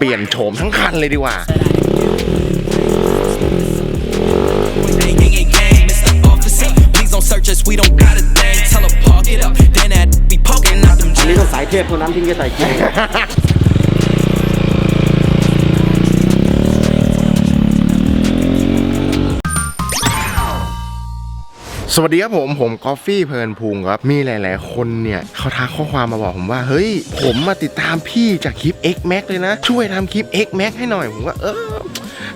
เปลี่ยนโฉมทั้งคันเลยดีกว่า Gang, gang, gang, gang, Mr. Officer. Please don't search us, we don't got a thing. Tell her park it up, then that be poking out them อันนี้ jeans. ต้องสายเทพเท่านั้นที่จะใส่เกง สวัสดีครับผมผมกอฟฟี่เพลินพุงครับ มีหลาย ๆ คนเนี่ยเขาทักข้อความมาบอกผมว่า เฮ้ย ผมมาติดตามพี่จากคลิป X Max เลยนะ ช่วยทำคลิป X Max ให้หน่อย ผมว่าเออ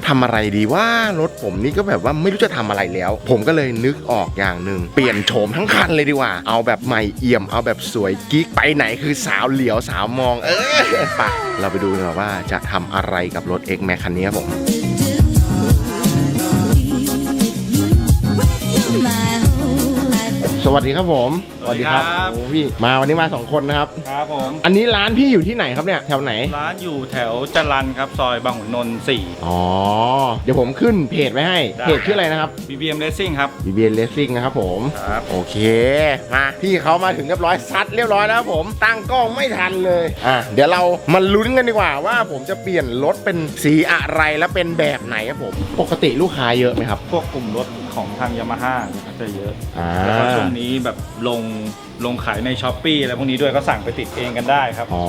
ทำอะไรดีว่ารถผมนี่ก็แบบว่าไม่รู้จะทำอะไรแล้ว ผมก็เลยนึกออกอย่างหนึ่งเปลี่ยนโฉมทั้งคันเลยดีกว่า เอาแบบใหม่เอี่ยม เอาแบบสวยกิ๊กไปไหนคือสาวเหลียวสาวมอง เออไปะเราไปดูกันว่าจะทำอะไรกับรถ X Max คันนี้ครับผม วัสดีครับผมสวัสดีครับ โอ้พี่มาวันนี้มาสองคนนะครับ ครับผม อันนี้ร้านพี่อยู่ที่ไหนครับเนี่ยแถวไหน ร้านอยู่แถวจรันครับซอยบางขุนนนท์อ๋อ เดี๋ยวผมขึ้นเพจไว้ให้ได้เพจชื่ออะไรนะครับ4 BBM Racing ครับ BBN Racing นะครับผม ครับ โอเค มาพี่เขามาถึงเรียบร้อยซัดเรียบร้อยแล้วครับผม ตั้งกล้องไม่ทันเลย อะเดี๋ยวเรามาลุ้นกันดีกว่าว่าผมจะเปลี่ยนรถเป็นสีอะไรและเป็นแบบไหนครับผม ปกติลูกค้าเยอะไหมครับ พวกกลุ่มรถ ของทางยามาฮ่าจะเยอะอ่า แล้วก็ช่วงนี้แบบลงลงขายในช้อปปีอะไรพวกนี้ด้วยก็สั่งไปติดเองกันได้ครับ อ๋อ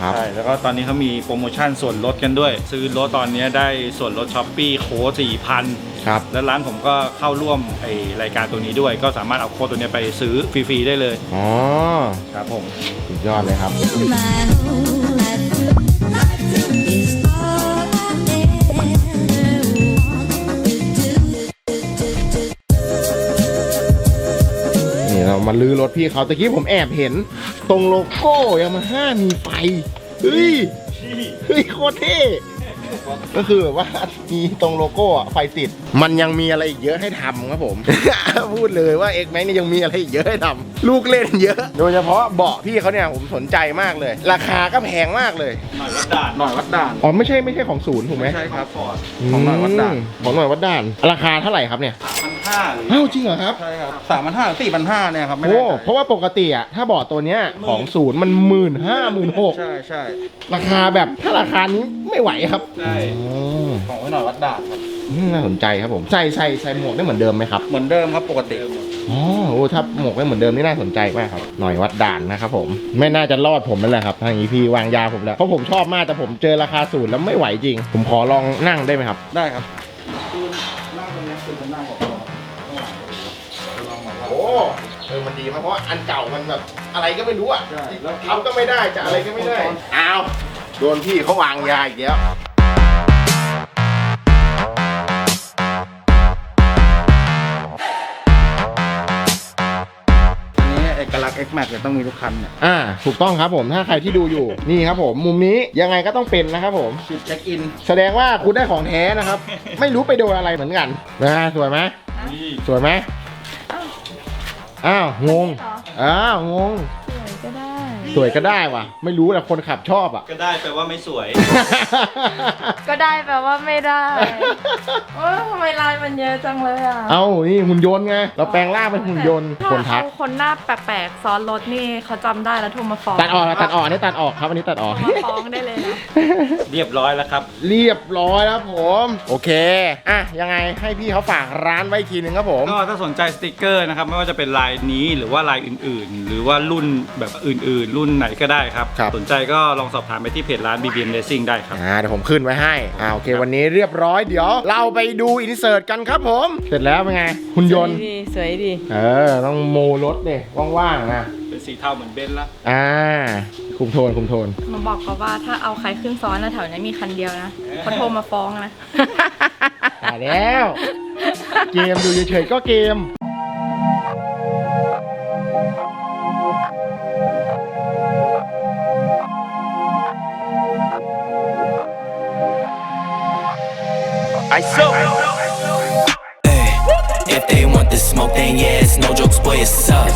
ครับ ใช่ แล้วก็ตอนนี้เขามีโปรโมชั่นส่วนลดกันด้วย ซื้อรถตอนนี้ได้ส่วนลดช้อปปี้โค้ดสี่พันครับ แล้วร้านผมก็เข้าร่วมไอรายการตัวนี้ด้วย ก็สามารถเอาโค้ดตัวนี้ไปซื้อฟรีๆได้เลยอ๋อ ครับผม สุดยอดเลยครับ My มาลื้อรถพี่เขาตะกี้ผมแอบเห็น ตรงโลโก้ยามาฮ่ามีไฟเฮ้ยเฮ้ยโคตรเท่ ก็คือแบบว่ามีตรงโลโก้อะไฟติด มันยังมีอะไรอีกเยอะให้ทำครับผม พูดเลยว่า X Max นี่ยังมีอะไรอีกเยอะให้ทำลูกเล่นเยอะ โดยเฉพาะเบาะพี่เขาเนี่ยผมสนใจมากเลย ราคาก็แพงมากเลย หน่อยวัดด่านหน่อยวัดด่านอ๋อไม่ใช่ไม่ใช่ของศูนย์ถูกไหมใช่ครับฟอร์ดของหน่อยวัดด่านมของหน่อยวัดด่าน ราคาเท่าไหร่ครับเนี่ยพันห้าหรืออ้าวจริงเหรอครับใช่ครับสามพันห้าสี่พันห้าเนี่ยครับไม่โอ้แน่ใจเพราะว่าปกติอะถ้าเบาะตัวเนี้ยของศูนย์มันหมื่นห้าหมื่นหกใช่ใช่ราคาแบบถ้าราคานี้ไม่ไหวครับ ใช่อ๋อของไว้หน่อยวัดด่านครับอืมน่าสนใจครับผมใส่ใส่ใส่หมวกได้เหมือนเดิมไหมครับเหมือนเดิมครับปกติอ๋อโอ้ถ้าหมวกได้เหมือนเดิมนี่น่าสนใจมากครับหน่อยวัดด่านนะครับผมไม่น่าจะรอดผมนั่นแหละครับทางนี้พี่วางยาผมแล้วเพราะผมชอบมากแต่ผมเจอราคาศูนย์แล้วไม่ไหวจริง ผมขอลองนั่งได้ไหมครับ ได้ครับโอ้เออมันดีมากเพราะว่าอันเก่ามันแบบอะไรก็ไม่รู้อะใช่แล้วทำก็ไม่ได้จะอะไรก็ไม่ได้อ้าวโดนพี่เขาวางยาอีกแล้ว X Max เนี่ยต้องมีทุกคันเนี่ยอ่าถูกต้องครับผมถ้าใครที่ดูอยู่ นี่ครับผมมุมนี้ยังไงก็ต้องเป็นนะครับผม จุดเช็คอินแสดงว่าคุณได้ของแท้นะครับ ไม่รู้ไปโดนอะไรเหมือนกันนะฮะสวยไหมนี่ สวยไหมอ้าวงงอ้าวงงก็ได้ สวยก็ได้ว่ะ ไม่รู้แต่คนขับชอบอะ ก็ได้แปลว่าไม่สวย ก็ได้แปลว่าไม่ได้โอ้ยทำไมลายมันเยอะจังเลยอะเอานี่หุ่นยนต์ไง เราแปลงร่างเป็นหุ่นยนต์ถ้าคนทักเอาคนหน้าแปลกๆซ้อนรถนี่เขาจำได้แล้วโทรมาฟ้องตัดออกตัดออกอันนี้ตัดออกครับอันนี้ตัดออกโทรมาฟ้องได้เลยนะ เรียบร้อยแล้วครับ เรียบร้อยแล้วผม โอเค อะ ยังไงให้พี่เขาฝากร้านไว้อีกทีหนึ่งครับผม ก็ถ้าสนใจสติกเกอร์นะครับ ไม่ว่าจะเป็นลายนี้หรือว่าลายอื่นๆ หรือว่ารุ่นแบบอื่นๆรุ่นไหนก็ได้ครับ ครับ สนใจก็ลองสอบถามไปที่เพจร้าน BBM Racing ได้ครับ อ่าเดี๋ยวผมขึ้นไว้ให้อ่าโอเค วันนี้เรียบร้อยเดี๋ยว เราไปดูอินเสิร์ตกันครับผม เสร็จแล้วเป็นไงหุ่นยนต์ดีสวยดี เออ ต้องโมรถเนี่ยว่างๆนะ เป็นสีเทาเหมือนเบนซ์ละ อ่า คุมโทน คุมโทน มาบอกเขาว่าถ้าเอาใครขึ้นซ้อนนะแถวนี้มีคันเดียวนะเขาโทรมาฟ้องนะ ตายแล้ว เกมดูเฉยๆก็เกม If they want the smoke, then yeah, it's no jokes, boy, it's up.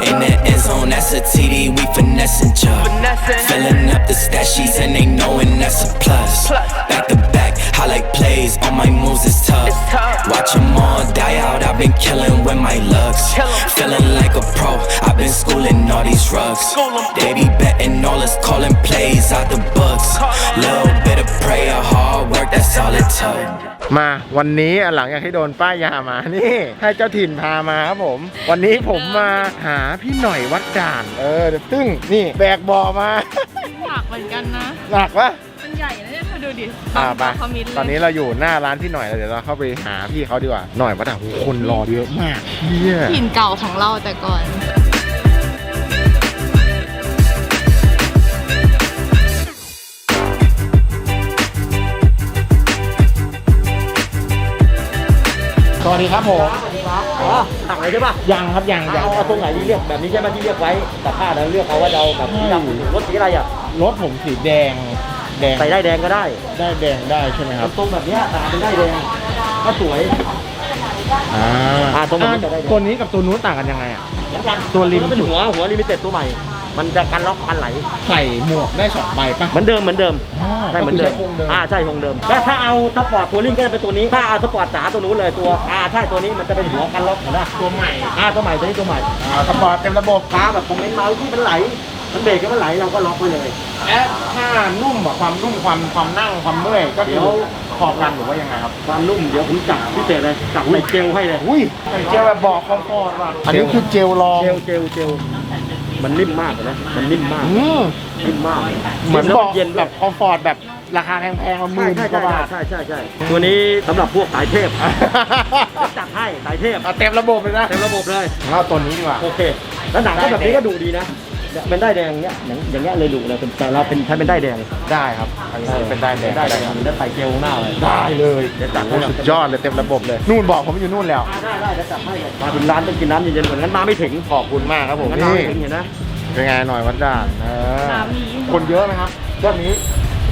In the end zone, that's a TD, we finessing chuck. Filling up the stat sheets and they knowing that's a plus. I've been killing with my looks. Feeling like a pro, I've been schooling all these rugs. They be betting all the calling plays out the books. Little bit of prayer, hard work, that's all it took. มาวันนี้หลังจากที่โดนป้ายยามานี่ ให้เจ้าถิ่นพามาครับผม วันนี้ผมมาหาพี่หน่อยวัดด่านเออซึ่งนี่แบกบอมา หนักเหมือนกันนะ หนักปะ ดูดิอ่าไปคอมมิตเลยตอนนี้เราอยู่หน้าร้านพี่หน่อยแล้วเดี๋ยวเราเข้าไปหาพี่เขาดีกว่าหน่อยวัดด่านโหคนรอเยอะมากเฮียถิ่นเก่าของเราแต่ก่อนสวัสดีครับผมอ๋อตักเลยใช่ป่ะยังครับยังยังเอาเอาตรงไหนที่เรียกแบบนี้ใช่ไหมที่เรียกไว้แต่ผ้าแล้วเลือกเอาว่าจะเอาแบบสีดำรถสีอะไรอะรถผมสีแดง แดง ใส่ได้แดงก็ได้ได้แดงได้ใช่ไหมครับ ตรงแบบเนี้ยตาเป็นได้แดงก็สวย อ่าอ่าตรงนี้จะได้ตัวนี้กับตัวนู้นต่างกันยังไงอะเหมือนกันตัวริมนเป็นหัวหัวลิมิเต็ดตัวใหม่ มันจะกันล็อกกันไหล ใส่หมวกได้สองใบปะ เหมือนเดิมเหมือนเดิมอ๋อใช่เหมือนเดิมก็คือใช้โครงเดิม อ่าใช่คงเดิมแล้วถ้าเอาสปอร์ตตัวลิงก็จะเป็นตัวนี้ถ้าเอาสปอร์ตจ๋าตัวนู้นเลยตัวอ่าใช่ตัวนี้มันจะเป็นหัวกันล็อกเห็นไหมตัวใหม่อ่าตัวใหม่ตัวนี้ตัวใหม่อ่าสปอร์ตเต็มระบบ ฟ้าแบบคอมเมนต์มาที่มันไหล มันเบรกก็มันไหลเราก็ล็อกไว้เลยแอดถ้านุ่มอะความนุ่มความความนั่งความเมื่อยก็เดี๋เดี๋ยยววพอกันหรือว่ายังไงครับความนุ่มเดี๋ยวผมจับพิเศษเลยจับในเจลให้เลยอุ้ยเป็นเจลแบบบอกคอมฟอร์ตว่ะอันนี้คือเจลรองเจลเจลเจลมันนิ่มมากเลยนะมันนิ่มมากอืมนิ่มมากเหมือนแล้วบอกเย็นแบบคอมฟอร์ตแบบราคาแพงๆมาหใช่มื่นใช่กว่าใช่บาทใช่ใช่ใช่ตัวนี้สำหรับพวกสายเทพจัดให้สายเทพเอาเต็มระบบเลยนะเต็มระบบเลยเอาตัวนี้ดีกว่าโอเค แล้วหนังก็แบบนี้ก็ดูดีนะ เนี่ยเป็นได้ายแดงเนี้ยอย่างอย่างเงี้ยเลยดูเลยเป็นแต่เราเป็นใช้เป็นได้ายแดงได้ครับ อันนี้เป็นได้แดงได้ายแดงแล้วใส่เจลหน้าเลยได้เลยเดี๋ยวจัดให้โอ้สุดยอดเลยเต็มระบบเลย นู่นบอกผมอยู่นู่นแล้วอ่าได้ได้เดี๋ยวจัดให้เลยมาถึงร้านต้องกินน้ำเย็นๆเหมือนงั้นมาไม่ถึงขอบคุณมากครับผมงั้นมานี่ไม่ถึงเห็นนะเป็นไงหน่อยวัดด่านเออน้ำมีคนเยอะไหมครับรอบนี้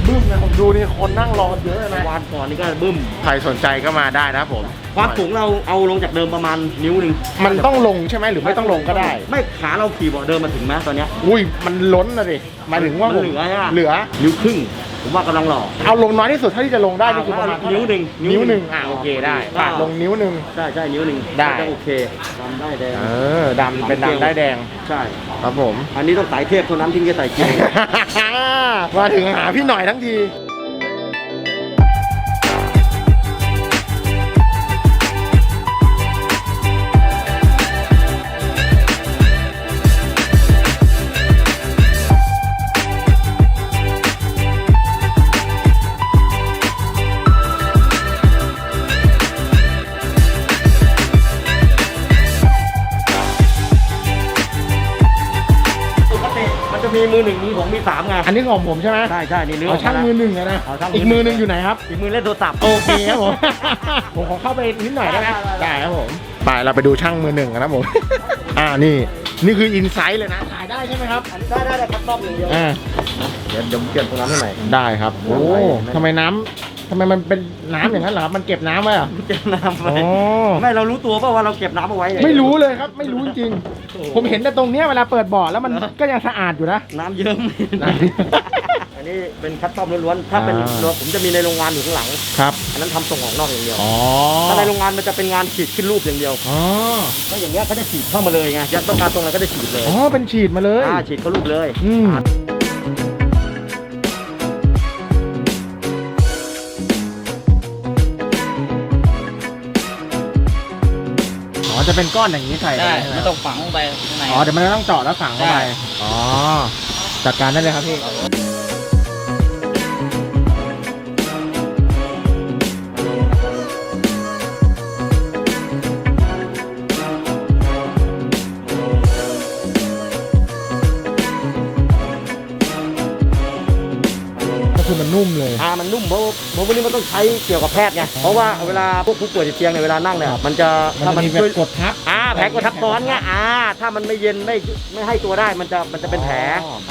บึ้มเลยผมดูนี่คนนั่งรอเยอะเลยนะ วานก่อนนี่ก็บึ้ม ใครสนใจก็มาได้นะครับผม ความสูงเราเอาลงจากเดิมประมาณนิ้วหนึ่งมันต้องลงใช่ไหมหรือไม่ต้องลงก็ได้ ไม่ขาเราขี่เบาะเดิมมาถึงไหมตอนเนี้ย อุ้ยมันล้นนะดิหมายถึงว่าผมมันเหลืออะ เหลือ นิ้วครึ่ง ผมว่ากำลังหล่อเอาลงน้อยที่สุดเท่าที่จะลงได้นี่คือประมาณนิ้วหนึ่งนิ้วหนึ่งอะโอเคได้ปาดลงนิ้วหนึ่ง ใช่ใช่นิ้วหนึ่งได้ ก็จะโอเคทำได้แดงเออดำเป็นดำได้แดง ใช่ครับผม อันนี้ต้องสายเทพเท่านั้นที่จะใส่เกงมาถึงหาพี่หน่อยทั้งที มันจะมีมือหนึ่งมือผมมีสามไงอันนี้ของผมใช่ไหมใช่ใช่นี่เนื้อ เอาช่างมือหนึ่งอะนะเอาช่างมืออีกมือหนึ่งอยู่ไหนครับอีกมือเล่นโทรศัพท์ โอเคครับผม ผมขอเข้าไปนิดหน่อยได้ไหมได้ได้ได้ ครับผม ไปเราไปดูช่างมือหนึ่งกันนะผม อ่านี่นี่คืออินไซต์เลยนะถ่ายได้ใช่ไหมครับได้ได้ได้ครับรอบหนึ่งเดียวอ่าเดี๋ยวเดี๋ยวผมเปลี่ยนตรงนั้นให้หน่อยได้ครับโอ้ได้ทำไมน้ำ ทำไมมันเป็นน้ำอย่างนั้นเหรอครับมันเก็บน้ำไว้เหรอเก็บน้ำไว้อ๋อไม่เรารู้ตัวเปล่าว่าเราเก็บน้ำเอาไว้ไม่รู้เลยครับ ไม่รู้จริงๆผมเห็นแต่ตรงเนี้ยเวลาเปิดบ่อแล้วมันก็ยังสะอาดอยู่นะ น้ำเยิ้มน้ำอันนี้เป็นคัสตอมล้วนๆถ้าเป็นอ่าตัวผมจะมีในโรงงานอยู่ข้างหลัง ครับอันนั้นทำส่งออกนอกอย่างเดียวอ๋อถ้าในโรงงานมันจะเป็นงานฉีดขึ้นรูปอย่างเดียวอ๋อก็อย่างเงี้ยเขาจะฉีดเข้ามาเลยไงอยากต้องการตรงอะไรก็จะฉีดเลยอ๋อเป็นฉีดมาเลย อ่าฉีดเข้ารูปเลยอืม อ่า จะเป็นก้อนอย่างนี้ใส่ได้ปใช่หไม่ต้องฝังลงไปข้างใน อ๋อเดี๋ยวมันต้องเจาะแล้วฝังเข้าไปใช่อ๋อจัดการได้เลยครับพี่ นนุ่มเลยอ่ามันนุ่มเพราะเพราะวันนี้มันต้องใช้เกี่ยวกับแพทย์ไงเพราะว่าเวลาพวกผู้ป่วยติดเตียงเนี่ยเวลานั่งเนี่ยมันจะมันถ้าจะมันมีแบช่วยบกดทับอ่าแผลกดทับซ้อนไงอ่าถ้ามันไม่เย็นไม่ไม่ให้ตัวได้มันจะมันจะเป็นแผล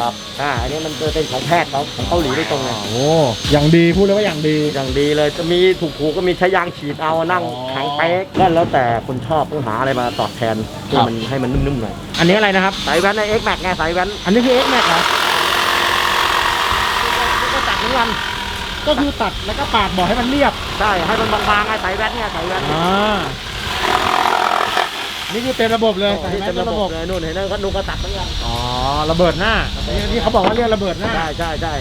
ครับอ่าอันนี้มันจะเป็นของแพทย์เขาของเกาหลีโดยตรงเลยโอ้อย่างดีพูดเลยว่าอย่างดีอย่างดีเลยจะมีถูกๆก็มีใช้ยางฉีดเอานั่งอ๋อขังเป๊กก็แล้วแต่คนชอบต้องหาอะไรมาตอบแทนให้มันให้มันนุ่มๆหน่อยอันนี้อะไรนะครับสายแว้นในเอ็กแม็กไงสายแว้นอันนี้คือ X Max เหรอก็ตัดเหมือน กัน ก็คือตัดแล้วก็ปาดบอกให้มันเรียบใช่ให้มันบางๆไงสายแว้นไงสายแว้นอ่านี่คือเต็มระบบเลยใส่นี่แม็กเต็มเต็มระระบบบบเลยนู่นเห็นนั่นก็นูนกระตักเหมือนกันอ๋อระเบิดหน้านี่นี่เขาบอกว่าเรียกระเบิดหน้าใช่ใช่ใช่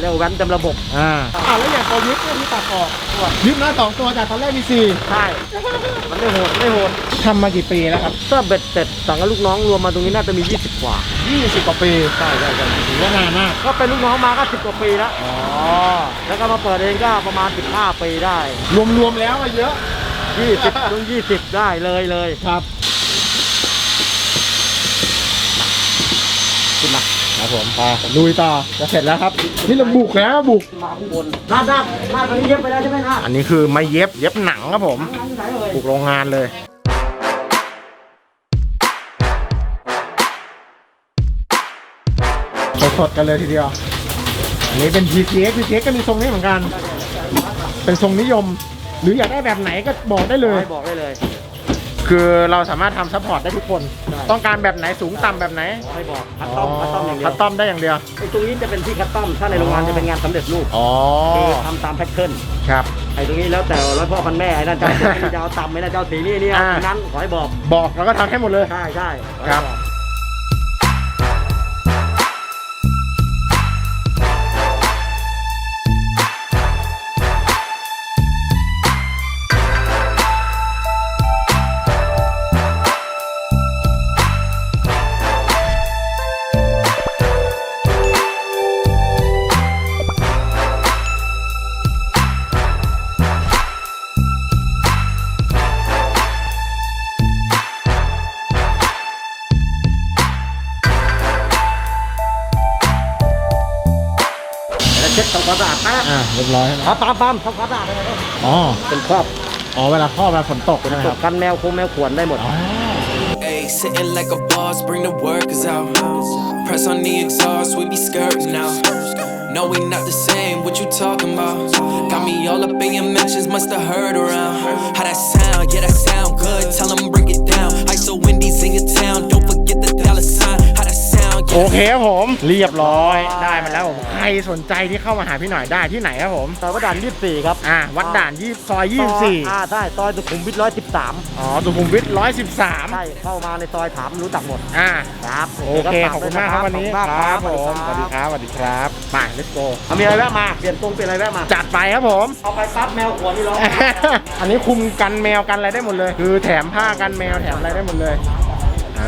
เรียกว่าแว้นเต็มระบบอ่าอ่าแล้วอย่างตัวยิปเนี่ยที่ตัดออกยิปหน้าสองตัวจากตอนแรกมีสี่ใช่มันไม่โหดไม่โหดทำมากี่ปีแล้วครับถ้าเบ็ดเสร็จสั่งกับลูกน้องรวมมาตรงนี้น่าจะมี 20 กว่า20กว่าปีใช่ใช่ใช่ถือว่านานมากก็เป็นลูกน้องมาก็10กว่าปีแล้ว อ๋อแล้วก็มาเปิดเองก็ประมาณ 15 ปีได้ รวมๆแล้วอะเยอะ 20ถึง20 ได้เลยเลยครับ ขึ้นมา ครับผมไปลุยต่อจะเสร็จแล้วครับ นี่เราบุกแล้วบุกมาข้างบนหน้าด้านหน้าตอนนี้เย็บไปแล้วใช่ไหมหน้าอันนี้คือไม่เย็บเย็บหนังครับผมหน้าที่ไหนเอ่ยบุกโรงงานเลยสดๆกันเลยทีเดียว อันนี้เป็น PCX PCX ก็มีทรงนี้เหมือนกัน เป็นทรงนิยม หรืออยากได้แบบไหนก็บอกได้เลยให้บอกได้เลย คือเราสามารถทำซัพพอร์ตได้ทุกคน ต้องการแบบไหนสูงต่ำแบบไหนให้บอกคัดต้อมคัดต้อมอย่างเดียวคัดต้อมได้อย่างเดียว ไอ้ตรงนี้จะเป็นที่คัดต้อมถ้าในโรงงานจะเป็นงานสำเร็จรูปอ๋อ คือทำตามแพทเทิร์นครับ ไอ้ตรงนี้แล้วแต่ร้อยพ่อพันแม่ไอ้นั่นเจ้าสีนี่เจ้าต่ำไอ้นั่นเจ้าสีนี่เนี่ยอ่า นั้นขอให้บอกบอกแล้วก็ทำให้หมดเลย ใช่ใช่ขอคให้รับ อก เรียบร้อยแล้ว ครับปั๊มปั๊มทำความสะอาดเลยครับ อ๋อ เป็นครอบ อ๋อ เวลาพ่อเวลาฝนตกใช่ไหม ต ครั ก บ กันแมวคงแมวขวนได้หมด อ๋อ Ayy, sitting like a boss, bring the workers out. Press on the exhaust, we be skirting now. No, we not the same, what you talking about? Got me all up in your mentions, must have heard around. How that sound, yeah, that sound good, tell them bring it down. ISO Wendy's in your town, don't โอ yeah. เคครับผม เรียบร้อยได้มาแล้วผมใครสนใจที่เข้ามาหาพี่หน่อยได้ที่ไหนครับผมซอยวัดด่าน24 ครับอ่าวัดด่านยี่ซอยอ่าใช่ซอยสุขุมวิท113 24อ๋อสุขุมวิท113ใช่เข้ามาในซอยถามรู้จักหมดอ่าครับโอเคขอบคุณมากครับวันนี้ขอณมากครับผมสสวัวัสสดีดีครับสวัสดีครับไป let's go เอามีอะไรแวะมาเปลี่ยนตรงเปลี่ยนอะไรแวะมาจัดไปครับผมเอาไปปั๊บแมวขวนนี่ร้องอันนี้คุมกันแมวกันอะไรได้หมดเลย คือแถมผ้ากันแมวแถมอะไรได้หมดเลยเ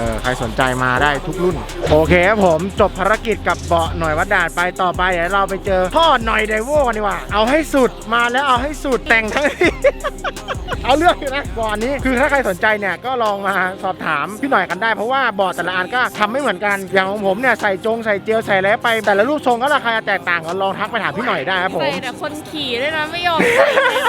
ออใครสนใจมาได้ทุกรุ่น โอเคครับผมจบภารกิจกับเบาะหน่อยวัดด่านไปต่อไปเดี๋ยวเราไปเจอพ่อหน่อยไดโวกันดีกว่าเอาให้สุดมาแล้วเอาให้สุดแต่งทั้ง เอาเรื่องอยู่นะบ่อนี้คือถ้าใครสนใจเนี่ยก็ลองมาสอบถามพี่หน่อยกันได้เพราะว่าบ่อแต่ละอันก็ทำไม่เหมือนกันอย่างของผมเนี่ยใส่จงใส่เจลใส่แล้วไป แต่ละรูปทรงก็ราคาแตกต่างกันลองทักไปถามพี่หน่อยได้ครับผม ใส่แต่คนขี่ด้วยนะไม่ยอมใส่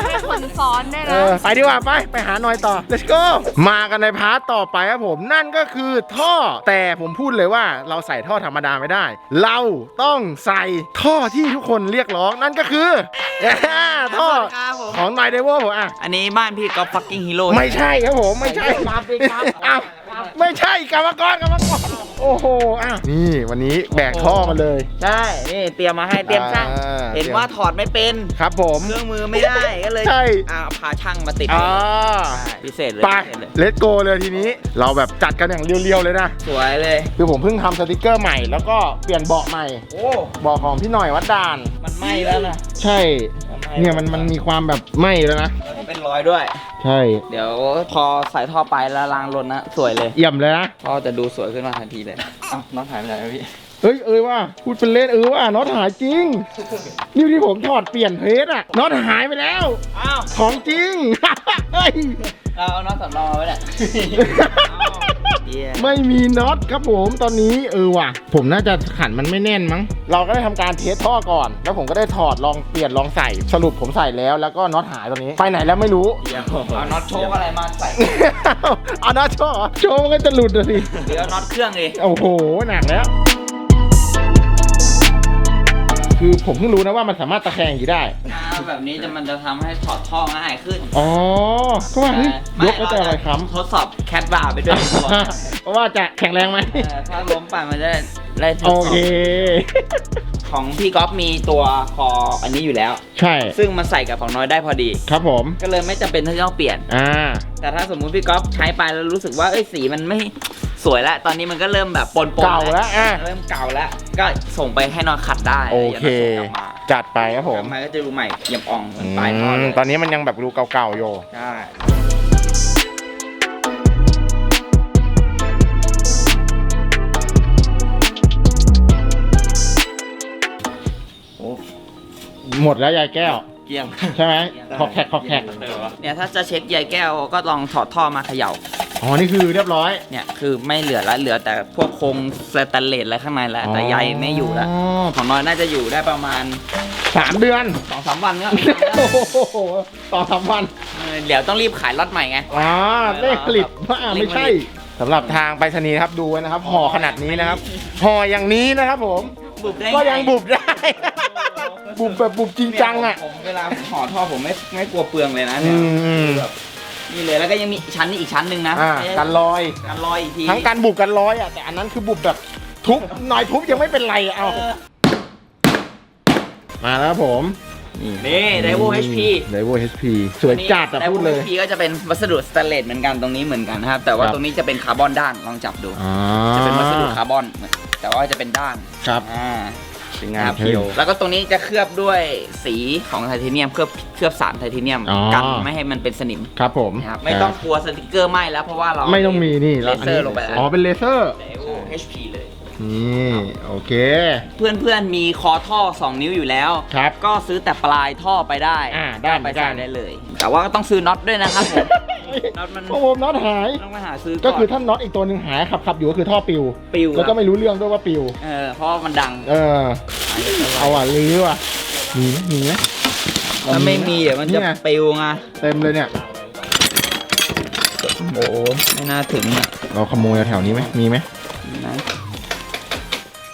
ให้คนซ้อนด้วยเอนะ อไปดีกว่าไปไปหาหน่อยต่อ let's go มากันในพาร์ทต่อไปครับผมนั่นก็คือท่อแต่ผมพูดเลยว่าเราใส่ท่อธรรมดาไม่ได้ เราต้องใส่ท่อที่ทุกคนเรียกร้องนั่นก็คือท่อครับผมของนายเดวผมอะ อันนี้บ้านพี่ก็ฟักกิ้งฮีโร่ไม่ใช่ครับผมไม่ใช่ครับพี่ครับอ้าวไม่ใช่กรรมกรกรรมกร โอ้โหอะนี่วันนี้แบกท่อมาเลย ใช่นี่เตรียมมาให้เตรียมช่างอ่าเห็นว่าถอดไม่เป็นครับผม เครื่องมือไม่ได้ก็เลยใช่ อ่าพาช่างมาติดอ่าใช่พิเศษเลยไปพิเศษเลยเลตโกเลยทีนี้ เราแบบจัดกันอย่างเรียวๆเลยนะ สวยเลย คือผมเพิ่งทำสติกเกอร์ใหม่แล้วก็เปลี่ยนเบาะใหม่โอ้เบาะของพี่หน่อยวัดด่าน มันไหม้แล้วนะใช่ เนี่ยมันมันมีความแบบไหม้แล้วนะเป็นรอยด้วย ใช่เดี๋ยวพอใส่ท่อไปแล้วล้างรถนะ สวยเลย เอี่ยมเลยนะท่อจะดูสวยขึ้นมาทันทีเลยอ้าวน้องหายไปไหนวะพี่เอ้ยเอ้ยว่าพูดเป็นเล่นเออว่าน็อตหายจริง นี่ที่ผมถอดเปลี่ยนเพจอะน็อตหายไปแล้ว อ้าวของจริง เฮ้ย เราเอาน้องสำรองมาไว้เนี่ยเหี้ย ไม่มีน็อตครับผมตอนนี้เออว่ะ ผมน่าจะขันมันไม่แน่นมั้ง เราก็ได้ทำการเทสท่อก่อน แล้วผมก็ได้ถอดลองเปลี่ยนลองใส่สรุปผมใส่แล้วแล้วก็น็อตหายตอนนี้ไปไหนแล้วไม่รู้เอาน็อตโชว์อะไรมาใส่เอาน็อตโชว์เหรอโชว์มันก็จะหลุดอะสิเดี๋ยวน็อตเครื่องเลยโอ้โหหนักแล้วคือผมเพิ่งรู้นะว่ามันสามารถตะแคงอย่างนี้ได้อ่า แบบนี้จะมันจะทำให้ถอดท่อง่ายขึ้นอ๋อก็ว่าเฮ้ยยกแล้วจะอะไรค้ทดสอบแคทบาร์ไปด้วยตัวำเพราะว่าจะแข็งแรงไหมเออถ้าล้มไปมันจะได้ทดโอสอบเค ของพี่ก๊อฟมีตัวคออันนี้อยู่แล้ว ใช่ซึ่งมันใส่กับของน้อยได้พอดี ครับผม ก็เลยไม่จำเป็นที่ต้องเปลี่ยน อ่า แต่ถ้าสมมุติพี่ก๊อฟใช้ไปแล้วรู้สึกว่าเอ้ยสีมันไม่ สวยแล้ว ตอนนี้มันก็เริ่มแบบปนๆเก่าแล้วอะ เริ่มเก่าแล้ว ก็ส่งไปให้นอนขัดได้โอเค ดี๋ยวราส่งกลับมาจัดไปครับผมกลับมาก็จะดูใหม่เยี่ยมอ่องเหมือือนปลายทอดมเลยตอนนี้มันยังแบบดูเก่าๆอยู่ ใช่หมดแล้วยายแก้ว เกลี้ยง ใช่ไหมขอกแขกขอกแขก เนี่ยถ้าจะเช็คใยแก้วก็ลองถอดท่อมาเขย่า อ๋อ นี่คือเรียบร้อย เนี่ยคือไม่เหลือแล้วเหลือแต่พวกโครงสแตนเลสอะไรข้างในแล้วแต่ใยไม่อยู่แล้วอ๋อ ของน้อยน่าจะอยู่ได้ประมาณสามเดือนสองสามวันก็โอ้โหต่อสามวันเออเดี๋ยวต้องรีบขายล็อตใหม่ไง อ๋อเลขผลิตว่าไม่ใช่สำหรับทางไปรษณีย์ครับดูไว้นะครับห่อขนาดนี้นะครับห่ออย่างนี้นะครับผม บุบได้ก็ยังบุบได้ บุบแบบบุบจริงจังอะ ผมเวลาผมห่อท่อผมไม่ไม่กลัวเปลืองเลยนะอืเนี่ยม นี่เลยแล้วก็ยังมีชั้นนี้อีกชั้นหนึ่งนะอ่าไม่ใช่กันลอย กันลอยอีกทีทั้งการบุบกันร้อยอะแต่อันนั้นคือบุบแบบทุบหน่อยทุบยังไม่เป็นไรอะเอาเออมาแล้วครับผมนี่ไดโว HP ไดโว HP สวยจัดอะพูดเลยไว HP ก็จะเป็นวัสดุสแตนเลสเหมือนกันตรงนี้เหมือนกันนะครับ แต่ว่าครับ ตรงนี้จะเป็นคาร์บอนด้านลองจับดูอ๋อจะเป็นวัสดุคาร์บอนเหมือนแต่ว่าจะเป็นด้านครับ อ่า เป็นงานครับเพียว แล้วก็ตรงนี้จะเคลือบด้วยสีของไทเทเนียมเคลือบเคลือบสารไทเทเนียมอ๋อ กันไม่ให้มันเป็นสนิมครับผมนะครับไม่ต้องกลัวสติกเกอร์ไหม้แล้วเพราะว่าเราไม่ต้องมีนี่เลเซอร์ลงไปแล้วอ๋อเป็นเลเซอร์ไดโว HP เลย นี่โอเค เพื่อนๆมีคอท่อ 2 นิ้วอยู่แล้ว ครับก็ซื้อแต่ปลายท่อไปได้อ่าได้เหมืไปอนกัใส่น ได้เลย แต่ว่าก็ต้องซื้อน็อตด้วยนะครับผม น็อตมันโอ้โหน็อตหาย ต้องไปหาซื้อก็ก่อนคือถ้าน็อตอีกตัวหนึ่งหายขับขับอยู่ก็คือท่อปิว ปิวแล้วก็ไม่รู้เรื่องด้วยว่าปิว เออเพราะว่ามันดังเออ เอาอะลื้อว่ะมีไหมมีไหมถ้าไม่มีเดี๋ยวมันจะนี่ไงปิวไงเต็มเลยเนี่ย โอ้โหไม่น่าถึงอะเราขโมยแถวนี้ไหมมีไหมนะ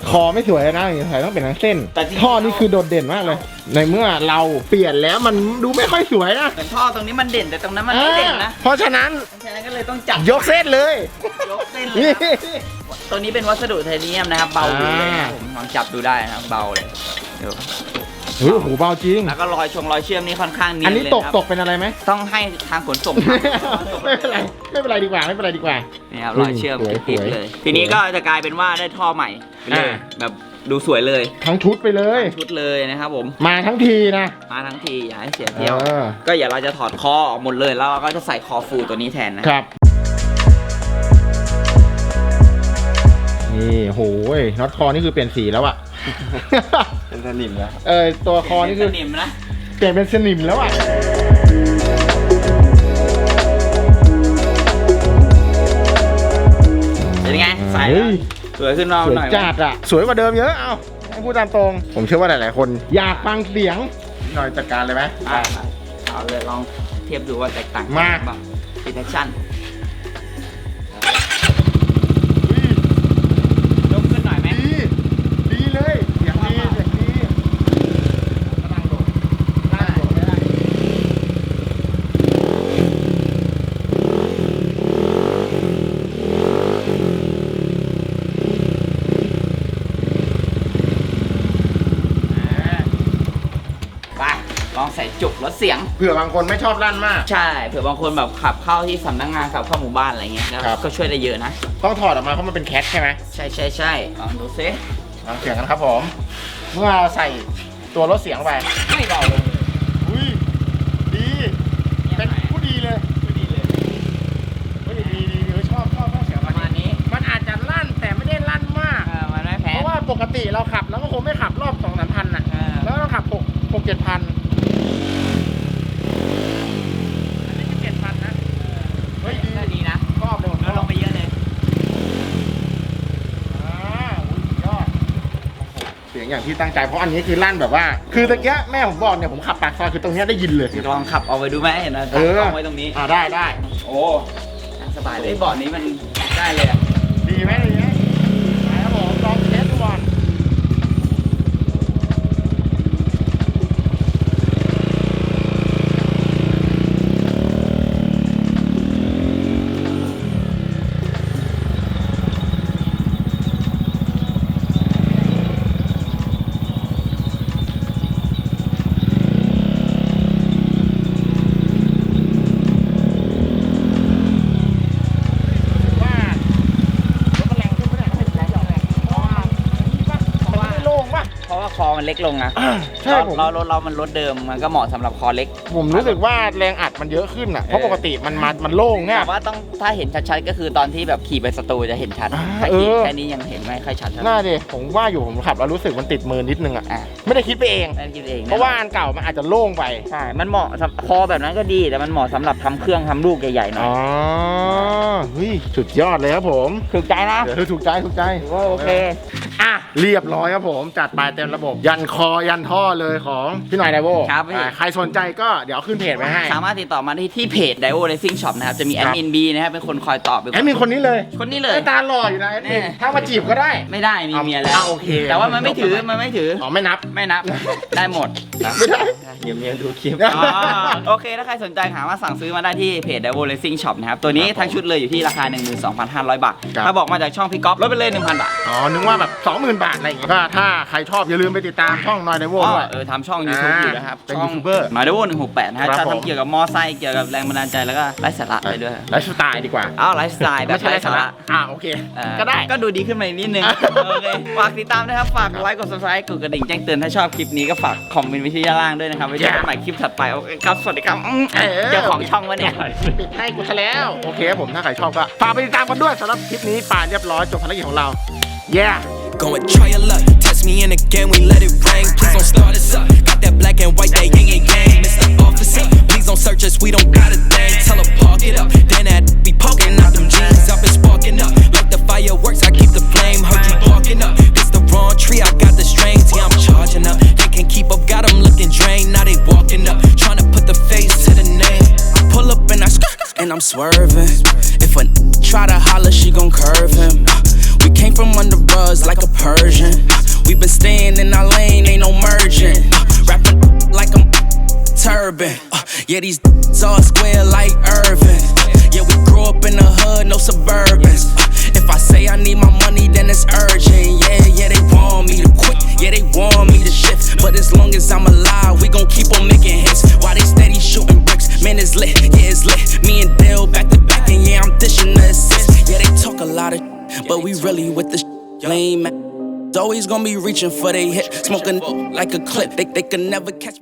คอไม่สวยนะอย่างนี้ใส่ต้องเป็นทั้งเส้น แต่จริงๆท่อนี่คือโดดเด่นมากเลย ในเมื่อเราเปลี่ยนแล้วมันดูไม่ค่อยสวยนะเหมือนท่อตรงนี้มันเด่นแต่ตรงนั้นมันไม่เด่นนะอ่าเพราะฉะนั้นฉะนั้นก็เลยต้องจับยกเส้นเลย ยกเส้นเลนี่ยครับตัวนี้เป็นวัสดุไทเทเนียมนะครับ เบาอยู่เลยนะอ่าผมลองจับดูได้นะครับเบาเลยเดี๋ยว เฮ้ยโอ้โหเบาจริง แล้วก็รอยชงรอยเชื่อมนี่ค่อนข้างเนียอันนนี้เลยตกนะครับตกเป็นอะไรไหม ต้องให้ทางขนส่ง ไม่เป็นไรไม่เป็นไรดีกว่าไม่เป็นไรดีกว่า นี่ครับอืมรอยเชื่อมสวยติดสวยๆเลยทีนี้ก็จะกลายเป็นว่าได้ท่อใหม่ไปเลยอ่า แบบดูสวยเลยทั้งชุดไปเลย ชุดเลยนะครับผม มาทั้งทีนะมาทั้งทีอย่าให้เสียเที่ยว เออก็อย่าเราจะถอดคอออกหมดเลยแล้วเราก็จะใส่คอฟูตัวนี้แทนนะ ครับ นี่โหยน็อตคอนี่คือเปลี่ยนสีแล้วอะ เป็นสนิมแล้วเออตัวคอนี่คือเป็สนิมนะเปลี่ยนเป็นสนิมแล้วอะเป็นไงใส่เฮ้ยสวยขึ้นมาสวยหน่อยจัดอะสวยกว่าเดิมเยอะเอาให้พูดตามตรง ผมเชื่อว่าหลาย ๆ คนอยากฟังเสียงหน่อยจัดการเลยไหม อ่าเอาเลยลองเทียบดูว่าแตกต่างมาแบบดิเทคชั่นยกขึ้นหน่อยไหม ดี ดีเลย เสียงดี เสียงดีนั่งโดดนั่งโดดได้ ไปลอง ใส่จุกลดเสียง เผื่อบางคนไม่ชอบลั่นมาก ใช่เผื่อบางคนแบบขับเข้าที่สำนักงานขับเข้าหมู่บ้านอะไรเงี้ยแล้วครับ ก็ช่วยได้เยอะนะ ต้องถอดออกมาเพราะมันเป็นแคทใช่ไหมใช่ใช่ใช่ลองดูซิฟังเสียงกันครับผม เมื่อเราใส่ตัวลดเสียงไปไม่เบาเลยอุ้ยดี เป็นผู้ดีเลยไม่ดีเลยเฮ้ยดีดีเออชอบชอบชอบเสียงประมาณนี้มันอาจจะลั่นแต่ไม่ได้ลั่นมาก เออมันไม่แพ้เพราะว่าปกติเราขับแล้วก็คงไม่ขับรอบสองสามพันน่ะ เออแล้วเราขับหกหกเจ็ดพันอันนี้คือเจ็ดพันนะ เฮ้ยดี ก็ดีนะ ชอบเลยผม แล้วลงไปเยอะเลย อ่าอุ๊ยสุดยอด เสียง อย่างที่ตั้งใจเพราะอันนี้คือลั่นแบบว่า คือตะเกียแม่ผมบอกเนี่ยผมขับปากซอยคือตรงเนี้ยได้ยินเลยลองขับเอาไปดูไหมเห็นไหมเออตั้งกล้องไว้ตรงนี้อ่าได้ได้โอ้นั่งสบายเลยเบาะนี้มันได้เลยอะดีไหม เล็กลงนะใช่ผมเรารถเรามันรถเดิมมันก็เหมาะสำหรับคอเล็ก ผมรู้สึกว่าแรงอัดมันเยอะขึ้นอะ เพราะปกติมันมันมันโล่งเนี่ย แต่ว่าต้องถ้าเห็นชัดๆก็คือตอนที่แบบขี่ไปสตูจะเห็นชัดอ่าถ้าขี่เออ แค่นี้ยังเห็นไม่ค่อยชัดเท่าไหร่น่าดิผมว่าอยู่ผมขับแล้วรู้สึกมันติดมือนิดนึงอะ อะไม่ได้คิดไปเอง นั่นคิดเองนเพราะว่าอันเก่ามันอาจจะโล่งไป ใช่มันเหมาะสำคอแบบนั้นก็ดีแต่มันเหมาะสำหรับทำเครื่องทำลูกใหญ่ๆหน่อยอ๋อเฮ้ยสุดยอดเลยครับผม ถูกใจนะ เดี๋ยวถูกใจถูกใจว่าโอเคอะ เรียบร้อยครับผมจัดไปเต็มระบบ ยันคอยันท่อเลยของพี่หน่อยไดโวครับพี่ อ่าใครสนใจก็เดี๋ยวขึ้นเพจไว้ให้สามารถติดต่อมาได้ที่เพจ d i o Racing Shop นะครับ จะมีแอดมินบีนะครับ เป็นคนคอยตอบเป็นแอดมินคนนี้เลยคนนี้เลยไอ้ตาหล่ออยู่นะแอดมินเนี่ยถ้ามาจีบก็ได้ ไม่ได้มีเมียแล้ว อะโอเค แต่ว่ามันไม่ถือ มันไม่ถือ อ๋อไม่นับ ไม่นับ ได้หมดไม่ได้ เดี๋ยวเมียดูคลิปโอเค ถ้าใครสนใจหาว่าสั่งซื้อมาได้ที่เพจ d i o Racing Shop นะครับ ตัวนี้ทั้งชุดเลยอยู่ที่ราคา 12,500 บาท ครับ ถ้าบอกมาจากช่องพี่ก๊อฟลดไปเลย 1,000 บาท อ๋อนึกว่าแบบ 20,000 บาทอะไรอย่างเงี้ยก็ถ้าใครชอบอย่าลืมไปติดตามช่องนอยไดโวอ๋อด้วย เออทำช่อง YouTube อ่าอยู่นะครับ เป็นช่อง YouTuber มาเดว168นะฮะครับจะผม ทำเกี่ยวกับมอไซค์เกี่ยวกับแรงบันดาลใจแล้วก็ไลฟ์สาระไปด้วยไลฟ์สไตล์ดีกว่าอ้าวไลฟ์สไตล์แบบไม่ใช่ไลไลฟ์ฟ์สาสาระระอ่าโอเค เออก็ได้ ก็ดูดีขึ้นมาอีกนิดนึงโอเคฝากติดตามนะครับ ฝากไลค์กด subscribe กดกระดิ่งแจ้งเตือนถ้าชอบคลิปนี้ก็ฝากคอมเมนต์ไว้ที่ด้านล่างด้วยนะครับไว้เจอกันใหม่คลิปถัดไปโอเคครับสวัสดีครับอืมเออ เจ้าของช่องวะเนี่ย ปิดให้กูซะแล้ว โอเคครับผมถ้าใครชอบก็ฝากไปติดตามกันด้วยสำหรับคลิปนี้ป่าเรียบร้อยจบภารกิจของเรา yeah Go and try your luck. Test me in again, we let it rain. Please don't start us up. Got that black and white, that yin and yang. Mr. Officer, please don't search us, we don't got a thing. Tell her park it up. Then that be poking out them jeans. I've been sparking up. Like the fireworks, I keep the flame. Heard you barking up. It's the wrong tree, I got the strings. Yeah, I'm charging up. They can't keep up, got them looking drained. Now they walking up. Trying to put the face to the name. I pull up and I skirt, and I'm swerving. If a try to holler, she gon' curve him. We came from under rugs like a Persian. We been staying in our lane, ain't no merging. Rapping like I'm turban. Uh, yeah, these all square like Irvin. Yeah, we grew up in the hood, no suburbans. Uh, if I say I need my money, then it's urgent. Yeah, yeah, they want me to quit. Yeah, they want me to shift. But as long as I'm alive, we gon' keep on making hits. While they steady shooting bricks, man, it's lit. Yeah, it's lit. Me and Dale back to back, and yeah, I'm dishing the assist. Yeah, they talk a lot of, but we really with the lame. Always gonna be reaching for they hit, smoking like a clip. They, they can never catch.